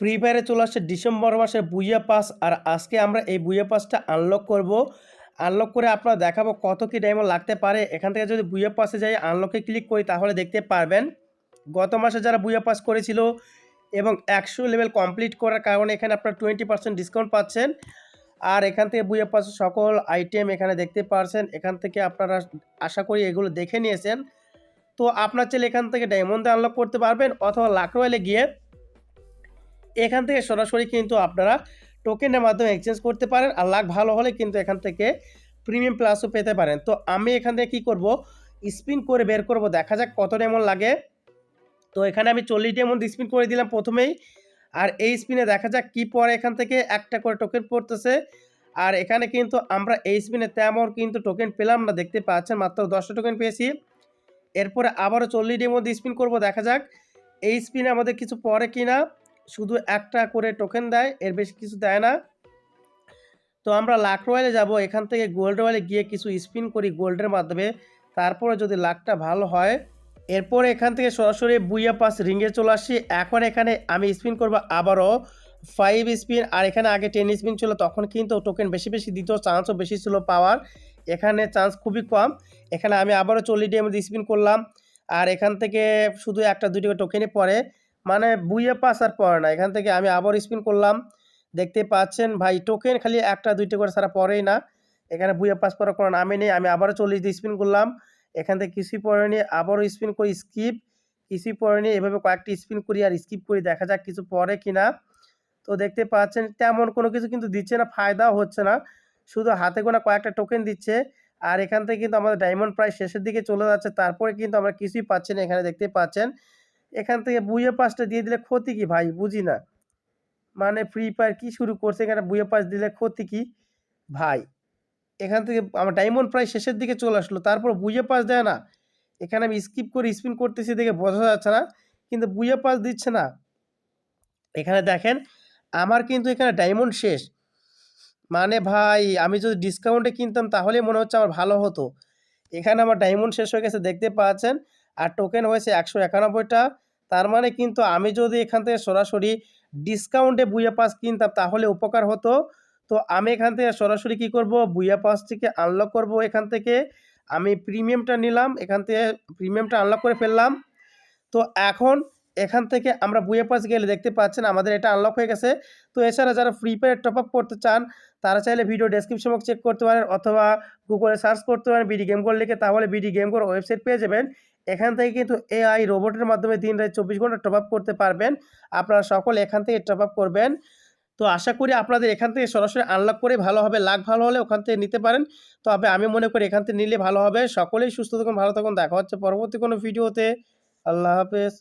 Free ফায়ারে চলে আসছে December মাসের বুইয়া পাস। আর আজকে আমরা এই বুইয়া পাসটা আনলক করব। আনলক করে আপনারা দেখাবো কত কি ডায়মন্ড লাগতে পারে। এখান থেকে যদি বুইয়া পাসে যাই আনলকে ক্লিক করি, তাহলে দেখতে পারবেন। গত মাসে যারা বুইয়া পাস করেছিল এবং একশো লেভেল কমপ্লিট করার কারণে এখানে আপনারা টোয়েন্টি পার্সেন্ট ডিসকাউন্ট পাচ্ছেন। আর এখান থেকে বুইয়া পাসের সকল আইটেম এখানে দেখতে পারছেন। এখান থেকে আপনারা আশা করি এগুলো দেখে নিয়েছেন। তো আপনার চাইলে এখান থেকে ডায়মন্ড আনলক করতে পারবেন অথবা লাকরোয়ালে গিয়ে এখান থেকে সরাসরি কিন্তু আপনারা টোকেনের মাধ্যমে এক্সচেঞ্জ করতে পারেন আর লাখ ভালো হলে কিন্তু এখান থেকে প্রিমিয়াম প্লাসও পেতে পারেন। তো আমি এখান থেকে কী করব? স্পিন করে বের করব। দেখা যাক কত এমন লাগে। তো এখানে আমি চল্লিশ এমন স্পিন করে দিলাম প্রথমেই। আর এই স্পিনে দেখা যাক কি পরে এখান থেকে একটা করে টোকেন পড়তেছে। আর এখানে কিন্তু আমরা এই স্পিনে তেমন কিন্তু টোকেন পেলাম না। দেখতে পাচ্ছেন মাত্র দশটা টোকেন পেয়েছি। এরপরে আবারও চল্লিশ মধ্যে স্পিন করব। দেখা যাক এই স্পিনে আমাদের কিছু পরে কিনা। শুধু একটা করে টোকেন দেয়, এর বেশি কিছু দেয় না। তো আমরা লাখ রয়্যালে যাব, এখান থেকে গোল্ড রয়্যালে গিয়ে কিছু স্পিন করি গোল্ডের মাধ্যমে। তারপরে যদি লাখটা ভালো হয়, এরপর এখান থেকে সরাসরি বুইয়া পাস রিঙ্গে চলে আসছি এখন এখানে আমি স্পিন করব আবারও ফাইভ স্পিন আর এখানে আগে টেন স্পিন ছিল, তখন কিন্তু টোকেন বেশি বেশি দিত চান্সও বেশি ছিল পাওয়ার। এখানে চান্স খুবই কম। এখানে আমি আবারও চল্লিশ ডিএম স্পিন করলাম, আর এখান থেকে শুধু একটা দুটি টোকেনই পরে মানে বুয়ে পাস আর পড়ে না। এখান থেকে আমি আবার স্পিন করলাম। দেখতে পাচ্ছেন ভাই টোকেন খালি একটা, দুইটা করে সারা পরেই না। এখানে বুইয়ে পাস পড়ার কোনো নামই নেই। আমি আবারও চল্লিশ দিয়ে স্পিন করলাম। এখান থেকে কিছুই পড়েনি আবারও স্পিন করি স্কিপ কিছুই পড়েনি এভাবে কয়েকটি স্পিন করি আর স্কিপ করি। দেখা যাক কিছু পরে কিনা তো দেখতে পাচ্ছেন, তেমন কোনো কিছু কিন্তু দিচ্ছে না, ফায়দাও হচ্ছে না। শুধু হাতে গোনা কয়েকটা টোকেন দিচ্ছে। আর এখান থেকে কিন্তু আমাদের ডায়মন্ড প্রায় শেষের দিকে চলে যাচ্ছে। তারপরে কিন্তু আমরা কিছুই পাচ্ছি না। এখানে দেখতে পাচ্ছেন এখান থেকে বুয়ে পাসটা দিয়ে দিলে ক্ষতি কি ভাই? বুঝি না। মানে ফ্রি ফায়ার কী শুরু করছে এখানে বুয়ে পাস দিলে ক্ষতি কি ভাই? এখান থেকে আমার ডায়মন্ড প্রায় শেষের দিকে চলে আসলো। তারপর বুয়ে পাস দেয় না। এখানে আমি স্কিপ করে স্পিন করতেছি দেখে বোঝা যাচ্ছে না। কিন্তু বুয়ে পাস দিচ্ছে না। এখানে দেখেন, আমার কিন্তু এখানে ডায়মন্ড শেষ। মানে ভাই, আমি যদি ডিসকাউন্টে কিনতাম তাহলে মনে হচ্ছে আমার ভালো হতো। এখানে আমার ডায়মন্ড শেষ হয়ে গেছে, দেখতে পাচ্ছেন। আর টোকেন হয়েছে একশো একানব্বইটা। তার মানে কিন্তু আমি যদি এখান থেকে সরাসরি ডিসকাউন্টে বুয়া পাস কিনতাম, তাহলে উপকার হতো। তো আমি এখান থেকে সরাসরি কি করব? বুয়া পাসটিকে আনলক করব এখান থেকে। আমি প্রিমিয়ামটা নিলাম, এখান থেকে প্রিমিয়ামটা আনলক করে ফেললাম। তো এখন এখান থেকে আমরা বুয়ে পাস গেলে দেখতে পাচ্ছেন আমাদের এটা আনলক হয়ে গেছে। তো এছাড়া যারা ফ্রি ফায়ার টপ আপ করতে চান, তারা চাইলে ভিডিও ডেসক্রিপশন বক্স চেক করতে পারেন অথবা গুগলে সার্চ করতে পারেন বিডি গেম কোড লিখে, তাহলে বিডি গেম কোড ওয়েবসাইট পেয়ে যাবেন। এখান থেকে কিন্তু এআই রোবটের মাধ্যমে দিন রাত চব্বিশ ঘণ্টা টপ আপ করতে পারবেন। আপনারা সকলে এখান থেকে টপ আপ করবেন। তো আশা করি আপনাদের এখান থেকে সরাসরি আনলক করে ভালো হবে লাখ ভালো হলে ওখান থেকে নিতে পারেন। তবে আমি মনে করি এখান থেকে নিলে ভালো হবে। সকলেই সুস্থ থাকুন, ভালো থাকুন। দেখা হচ্ছে পরবর্তী কোনো ভিডিওতে আল্লাহ হাফেজ।